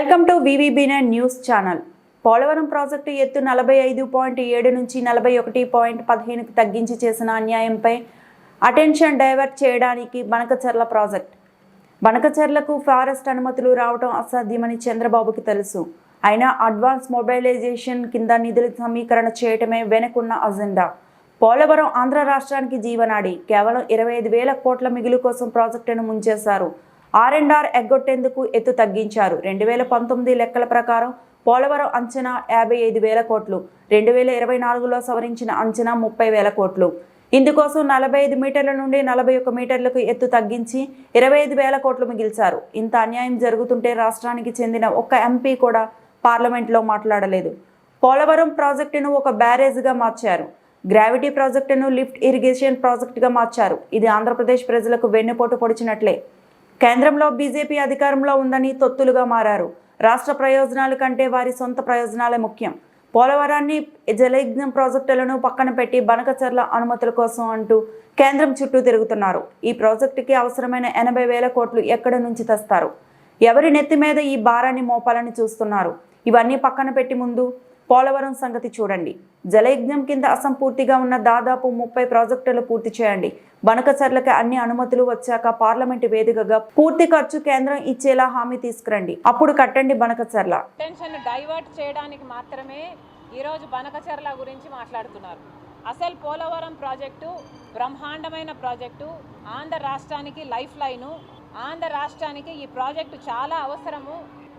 Welcome to వివిబినెన్ news channel. Polavaram project ఎత్తు నలభై ఐదు పాయింట్ ఏడు నుంచి నలభై ఒకటి పాయింట్ పదిహేనుకు తగ్గించి చేసిన అన్యాయంపై అటెన్షన్ డైవర్ట్ చేయడానికి బనకచర్ల ప్రాజెక్ట్. బనకచర్లకు ఫారెస్ట్ అనుమతులు రావడం అసాధ్యమని చంద్రబాబుకి తెలుసు. అయినా అడ్వాన్స్ మొబైలైజేషన్ కింద నిధుల సమీకరణ చేయటమే వెనుకున్న అజెండా. పోలవరం ఆంధ్ర రాష్ట్రానికి జీవనాడి. కేవలం ఇరవై ఐదు వేల కోట్ల మిగులు కోసం ప్రాజెక్టును ముంచేశారు. ఆర్ అండ్ ఆర్ ఎగ్గొట్టేందుకు ఎత్తు తగ్గించారు. రెండు వేల పంతొమ్మిది లెక్కల ప్రకారం పోలవరం అంచనా యాభై ఐదు వేల కోట్లు రెండు వేల ఇరవై నాలుగులో సవరించిన అంచనా ముప్పై వేల కోట్లు. ఇందుకోసం నలభై ఐదు మీటర్ల నుండి నలభై ఒక్క మీటర్లకు ఎత్తు తగ్గించి ఇరవై ఐదు వేల కోట్లు మిగిల్చారు. ఇంత అన్యాయం జరుగుతుంటే రాష్ట్రానికి చెందిన ఒక్క ఎంపీ కూడా పార్లమెంట్లో మాట్లాడలేదు. పోలవరం ప్రాజెక్టును ఒక బ్యారేజ్గా మార్చారు. గ్రావిటీ ప్రాజెక్టును లిఫ్ట్ ఇరిగేషన్ ప్రాజెక్టుగా మార్చారు. ఇది ఆంధ్రప్రదేశ్ ప్రజలకు వెన్నుపోటు పొడిచినట్లే. కేంద్రంలో బీజేపీ అధికారంలో ఉందని తొత్తులుగా మారారు. రాష్ట్ర ప్రయోజనాల కంటే వారి సొంత ప్రయోజనాలే ముఖ్యం. పోలవరాన్ని జలయజ్ఞం ప్రాజెక్టులను పక్కన పెట్టి బనకచర్ల అనుమతుల కోసం అంటూ కేంద్రం చుట్టూ తిరుగుతున్నారు. ఈ ప్రాజెక్టుకి అవసరమైన ఎనభై వేల కోట్లు ఎక్కడి నుంచి తెస్తారు? ఎవరి నెత్తి మీద ఈ భారాన్ని మోపాలని చూస్తున్నారు? ఇవన్నీ పక్కన పెట్టి ముందు పోలవరం సంగతి చూడండి. జలయజ్ఞం కింద అసంపూర్తిగా ఉన్న దాదాపు ముప్పై ప్రాజెక్టులు పూర్తి చేయండి. బనకచర్లకి అన్ని అనుమతులు వచ్చాక పార్లమెంటు వేదికగా పూర్తి ఖర్చు కేంద్రం ఇచ్చేలా హామీ తీసుకురండి. అప్పుడు కట్టండి బనకచర్ల. అటెన్షన్ డైవర్ట్ చేయడానికి మాత్రమే ఈరోజు బనకచర్ల గురించి మాట్లాడుతున్నారు. అసలు పోలవరం ప్రాజెక్టు బ్రహ్మాండమైన ప్రాజెక్టు ఆంధ్ర రాష్ట్రానికి లైఫ్ లైను ఆంధ్ర రాష్ట్రానికి ఈ ప్రాజెక్టు చాలా అవసరము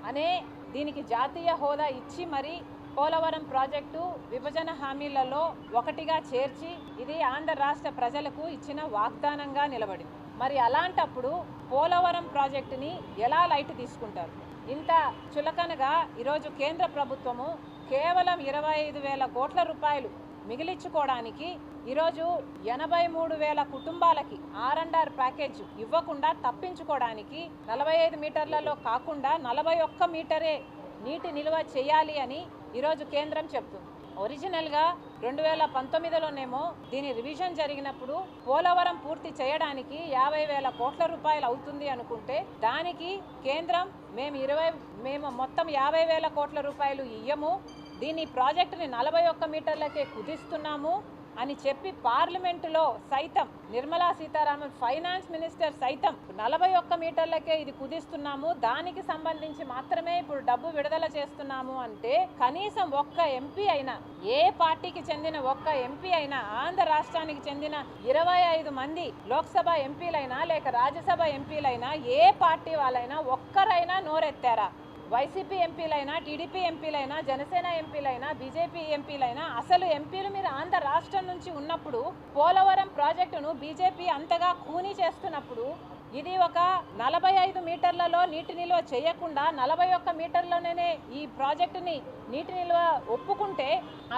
అనే దీనికి జాతీయ హోదా ఇచ్చి మరి పోలవరం ప్రాజెక్టు విభజన హామీలలో ఒకటిగా చేర్చి ఇది ఆంధ్ర రాష్ట్ర ప్రజలకు ఇచ్చిన వాగ్దానంగా నిలబడింది. మరి అలాంటప్పుడు పోలవరం ప్రాజెక్టుని ఎలా లైట్ తీసుకుంటారు? ఇంత చులకనగా ఈరోజు కేంద్ర ప్రభుత్వము కేవలం ఇరవై ఐదు వేల కోట్ల రూపాయలు మిగిలించుకోవడానికి ఈరోజు ఎనభై మూడు వేల కుటుంబాలకి ఆర్ అండ్ ఆర్ ప్యాకేజ్ ఇవ్వకుండా తప్పించుకోవడానికి నలభై ఐదు మీటర్లలో కాకుండా నలభై ఒక్క మీటరే నీటి నిల్వ చేయాలి అని ఈరోజు కేంద్రం చెప్తుంది. ఒరిజినల్గా రెండు వేల పంతొమ్మిదిలోనేమో దీని రివిజన్ జరిగినప్పుడు పోలవరం పూర్తి చేయడానికి యాభై వేల కోట్ల రూపాయలు అవుతుంది అనుకుంటే దానికి కేంద్రం మేము ఇరవై మేము మొత్తం యాభై వేల కోట్ల రూపాయలు ఇయ్యము. దీని ప్రాజెక్టుని నలభై ఒక్క మీటర్లకే కుదిస్తున్నాము. అని చెప్పి పార్లమెంటులో సైతం నిర్మలా సీతారామన్ ఫైనాన్స్ మినిస్టర్ సైతం నలభై ఒక్క మీటర్లకే ఇది కుదిస్తున్నాము. దానికి సంబంధించి మాత్రమే ఇప్పుడు డబ్బు విడుదల చేస్తున్నాము అంటే కనీసం ఒక్క ఎంపీ అయినా ఏ పార్టీకి చెందిన ఒక్క ఎంపీ అయినా ఆంధ్ర రాష్ట్రానికి చెందిన ఇరవై ఐదు మంది లోక్సభ ఎంపీలైనా లేక రాజ్యసభ ఎంపీలైనా ఏ పార్టీ వాళ్ళైనా ఒక్కరైనా నోరెత్తారా? వైసీపీ ఎంపీలైనా టీడీపీ ఎంపీలైనా జనసేన ఎంపీలైనా బీజేపీ ఎంపీలైనా అసలు ఎంపీలు మీరు ఆంధ్ర రాష్ట్రం నుంచి ఉన్నప్పుడు పోలవరం ప్రాజెక్టును బీజేపీ అంతగా కూనీ చేస్తున్నప్పుడు ఇది ఒక నలభై ఐదు మీటర్లలో నీటి నిల్వ చేయకుండా నలభై ఒక్క మీటర్లోనే ఈ ప్రాజెక్టుని నీటి నిల్వ ఒప్పుకుంటే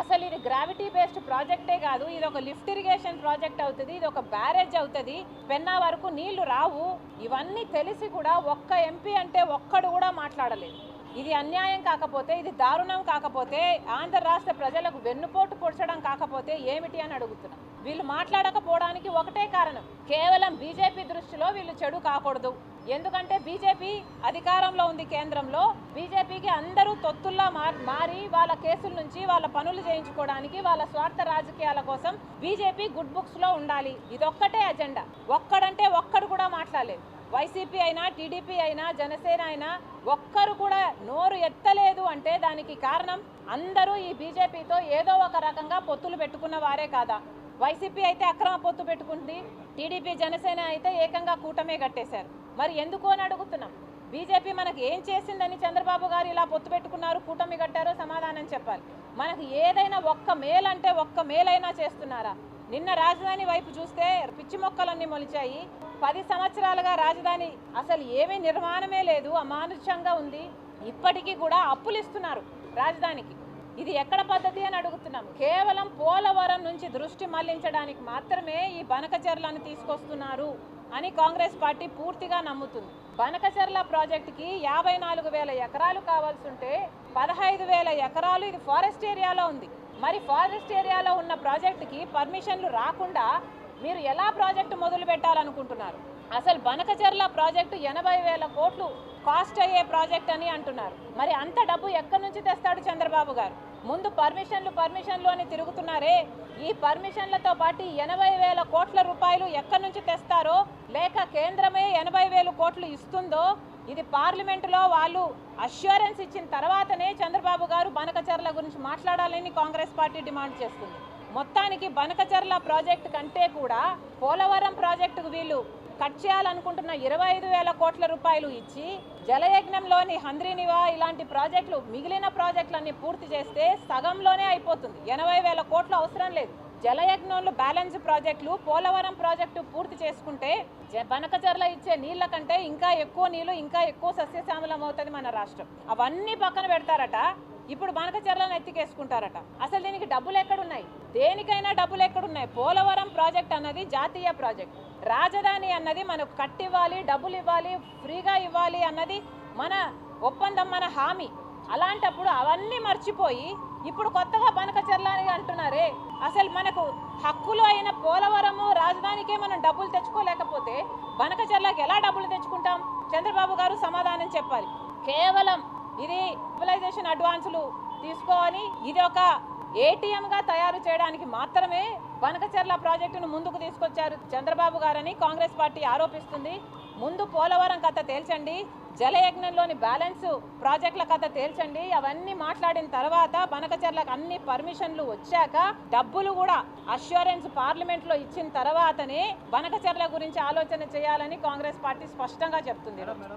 అసలు ఇది గ్రావిటీ బేస్డ్ ప్రాజెక్టే కాదు ఇది ఒక లిఫ్ట్ ఇరిగేషన్ ప్రాజెక్ట్ అవుతుంది ఇది ఒక బ్యారేజ్ అవుతుంది పెన్నా వరకు నీళ్ళు రావు. ఇవన్నీ తెలిసి కూడా ఒక్క ఎంపీ అంటే ఒక్కడు కూడా మాట్లాడలేదు. ఇది అన్యాయం కాకపోతే ఇది దారుణం కాకపోతే ఆంధ్ర రాష్ట్ర ప్రజలకు వెన్నుపోటు పొడచడం కాకపోతే ఏమిటి అని అడుగుతున్నాం. వీళ్ళు మాట్లాడకపోవడానికి ఒకటే కారణం. కేవలం బీజేపీ దృష్టిలో వీళ్ళు చెడు కాకూడదు. ఎందుకంటే బీజేపీ అధికారంలో ఉంది కేంద్రంలో. బీజేపీకి అందరూ తొత్తుల్లా మారి వాళ్ళ కేసుల నుంచి వాళ్ళ పనులు చేయించుకోవడానికి వాళ్ళ స్వార్థ రాజకీయాల కోసం బీజేపీ గుడ్ బుక్స్లో ఉండాలి. ఇదొక్కటే అజెండా. ఒక్కడంటే ఒక్కడు కూడా మాట్లాడలేదు. వైసీపీ అయినా టీడీపీ అయినా జనసేన అయినా ఒక్కరు కూడా నోరు ఎత్తలేదు అంటే దానికి కారణం అందరూ ఈ బీజేపీతో ఏదో ఒక రకంగా పొత్తులు పెట్టుకున్న వారే కాదా? వైసీపీ అయితే అక్రమ పొత్తు పెట్టుకుంది టీడీపీ జనసేన అయితే ఏకంగా కూటమే కట్టేశారు. మరి ఎందుకు అని అడుగుతున్నాం? బీజేపీ మనకు ఏం చేసిందని చంద్రబాబు గారు ఇలా పొత్తు పెట్టుకున్నారు కూటమి కట్టారో సమాధానం చెప్పాలి. మనకి ఏదైనా ఒక్క మేలంటే ఒక్క మేలైనా చేస్తున్నారా? నిన్న రాజధాని వైపు చూస్తే పిచ్చి మొక్కలన్నీ మొలిచాయి. పది సంవత్సరాలుగా రాజధాని అసలు ఏమీ నిర్మాణమే లేదు అమానుష్యంగా ఉంది. ఇప్పటికీ కూడా అప్పులు ఇస్తున్నారు రాజధానికి. ఇది ఎక్కడ పద్ధతి అని అడుగుతున్నాం. కేవలం పోలవరం నుంచి దృష్టి మళ్ళించడానికి మాత్రమే ఈ బనకచర్లను తీసుకొస్తున్నారు అని కాంగ్రెస్ పార్టీ పూర్తిగా నమ్ముతుంది. బనకచర్ల ప్రాజెక్టుకి యాభై నాలుగు వేల ఎకరాలు కావాల్సి ఉంటే పదహైదు వేల ఎకరాలు ఇది ఫారెస్ట్ ఏరియాలో ఉంది. మరి ఫారెస్ట్ ఏరియాలో ఉన్న ప్రాజెక్టుకి పర్మిషన్లు రాకుండా మీరు ఎలా ప్రాజెక్టు మొదలు పెట్టాలనుకుంటున్నారు? అసలు బనకచెర్ల ప్రాజెక్టు ఎనభై వేల కోట్లు కాస్ట్ అయ్యే ప్రాజెక్ట్ అని అంటున్నారు. మరి అంత డబ్బు ఎక్కడి నుంచి తెస్తాడు చంద్రబాబు గారు? ముందు పర్మిషన్లు పర్మిషన్లు అని తిరుగుతున్నారే. ఈ పర్మిషన్లతో పాటు ఎనభై వేల కోట్ల రూపాయలు ఎక్కడి నుంచి తెస్తారో లేక కేంద్రమే ఎనభై వేలు కోట్లు ఇస్తుందో ఇది పార్లమెంటులో వాళ్ళు అష్యూరెన్స్ ఇచ్చిన తర్వాతనే చంద్రబాబు గారు బనకచర్ల గురించి మాట్లాడాలని కాంగ్రెస్ పార్టీ డిమాండ్ చేస్తుంది. మొత్తానికి బనకచర్ల ప్రాజెక్టు కంటే కూడా పోలవరం ప్రాజెక్టుకు వీళ్ళు కట్ చేయాలనుకుంటున్న ఇరవై ఐదు వేల కోట్ల రూపాయలు ఇచ్చి జలయజ్ఞంలోని హంద్రీనివా ఇలాంటి ప్రాజెక్టులు మిగిలిన ప్రాజెక్టులన్నీ పూర్తి చేస్తే సగంలోనే అయిపోతుంది. ఎనభై వేల కోట్లు అవసరం లేదు. జలయజ్ఞంలో బ్యాలెన్స్ ప్రాజెక్టులు పోలవరం ప్రాజెక్టు పూర్తి చేసుకుంటే జ- బనకచర్ల ఇచ్చే నీళ్ళ కంటే ఇంకా ఎక్కువ నీళ్ళు ఇంకా ఎక్కువ సస్యశ్యామలం అవుతుంది మన రాష్ట్రం. అవన్నీ పక్కన పెడతారట. ఇప్పుడు బనకచర్లను ఎత్తికేసుకుంటారట. అసలు దీనికి డబ్బులు ఎక్కడున్నాయి? దేనికైనా డబ్బులు ఎక్కడున్నాయి? పోలవరం ప్రాజెక్ట్ అన్నది జాతీయ ప్రాజెక్ట్. రాజధాని అన్నది మనకు కట్టివ్వాలి డబ్బులు ఇవ్వాలి ఫ్రీగా ఇవ్వాలి అన్నది మన ఒప్పందం మన హామీ. అలాంటప్పుడు అవన్నీ మర్చిపోయి ఇప్పుడు కొత్తగా బనకచర్ల అని అంటున్నారే. అసలు మనకు హక్కులు అయిన పోలవరము రాజధానికే మనం డబ్బులు తెచ్చుకోలేకపోతే బనకచర్లకి ఎలా డబ్బులు తెచ్చుకుంటాం? చంద్రబాబు గారు సమాధానం చెప్పాలి. కేవలం ఇది మొబిలైజేషన్ అడ్వాన్సులు తీసుకోవాలి. ఇది ఒక ఏటీఎం గా తయారు చేయడానికి మాత్రమే బనకచెర్ల ప్రాజెక్టును ముందుకు తీసుకొచ్చారు చంద్రబాబు గారని కాంగ్రెస్ పార్టీ ఆరోపిస్తుంది. ముందు పోలవరం కథ తేల్చండి జలయజ్ఞంలోని బ్యాలెన్స్ ప్రాజెక్టుల కథ తేల్చండి అవన్నీ మాట్లాడిన తర్వాత బనకచెర్లకు అన్ని పర్మిషన్లు వచ్చాక డబ్బులు కూడా అష్యూరెన్స్ పార్లమెంట్లో ఇచ్చిన తర్వాతనే బనకచెర్ల గురించి ఆలోచన చేయాలని కాంగ్రెస్ పార్టీ స్పష్టంగా చెప్తుంది. మేడం